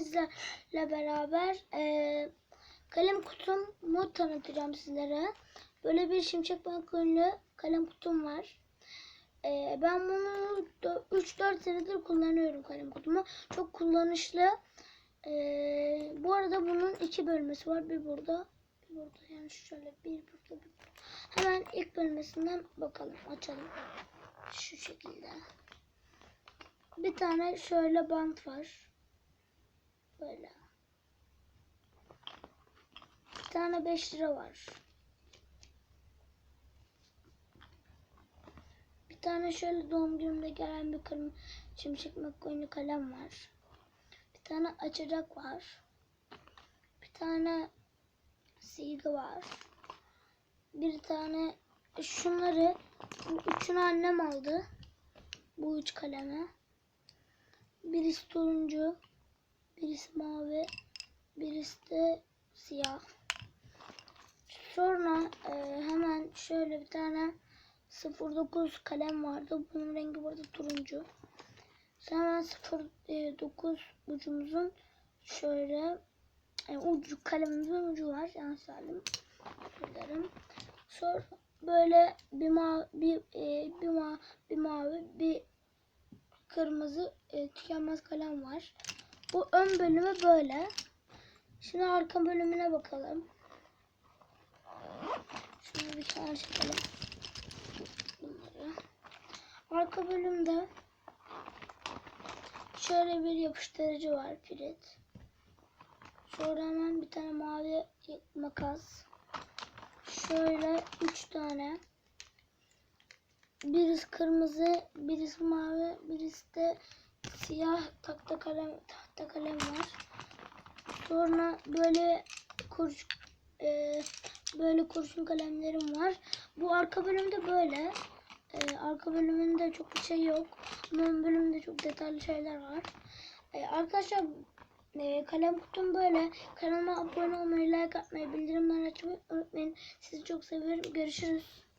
sizlerle beraber e, kalem kutumu tanıtacağım sizlere. Böyle bir şimşek balkonlu kalem kutum var. E, ben bunu 3-4 senedir kullanıyorum kalem kutumu. Çok kullanışlı. E, bu arada bunun iki bölmesi var. Bir burada, bir burada. Yani şöyle bir burada, bir burada. Hemen ilk bölmesinden bakalım, açalım. Şu şekilde. Bir tane şöyle bant var. Böyle. Bir tane 5 lira var. Bir tane şöyle doğum günümde gelen bir kırmızı şimşek McQueen'li kalem var. Bir tane açacak var. Bir tane silgi var. Bir tane şunları bu üçünü annem aldı. Bu üç kalemi. Birisi turuncu, birisi mavi, birisi de siyah. Sonra e, hemen şöyle bir tane 09 kalem vardı. Bunun rengi burada turuncu. Sonra hemen 09 ucumuzun şöyle e, ucu kalemimizin ucu var. Yani söyledim. Söylerim. Sonra böyle bir ma bir e, bir ma bir mavi bir kırmızı e, tükenmez kalem var. Bu ön bölümü böyle. Şimdi arka bölümüne bakalım. Şunu bir kenara çekelim. Bunları. Arka bölümde şöyle bir yapıştırıcı var pirit. Sonra hemen bir tane mavi makas. Şöyle üç tane. Birisi kırmızı, birisi mavi, birisi de siyah tahta kalem tahta kalem var. Sonra böyle kurş e, böyle kurşun kalemlerim var. Bu arka bölümde böyle. E, arka bölümünde çok bir şey yok. Ama ön bölümde çok detaylı şeyler var. E, arkadaşlar e, kalem kutum böyle. Kanalıma abone olmayı, like atmayı, bildirimleri açmayı unutmayın. Sizi çok seviyorum. Görüşürüz.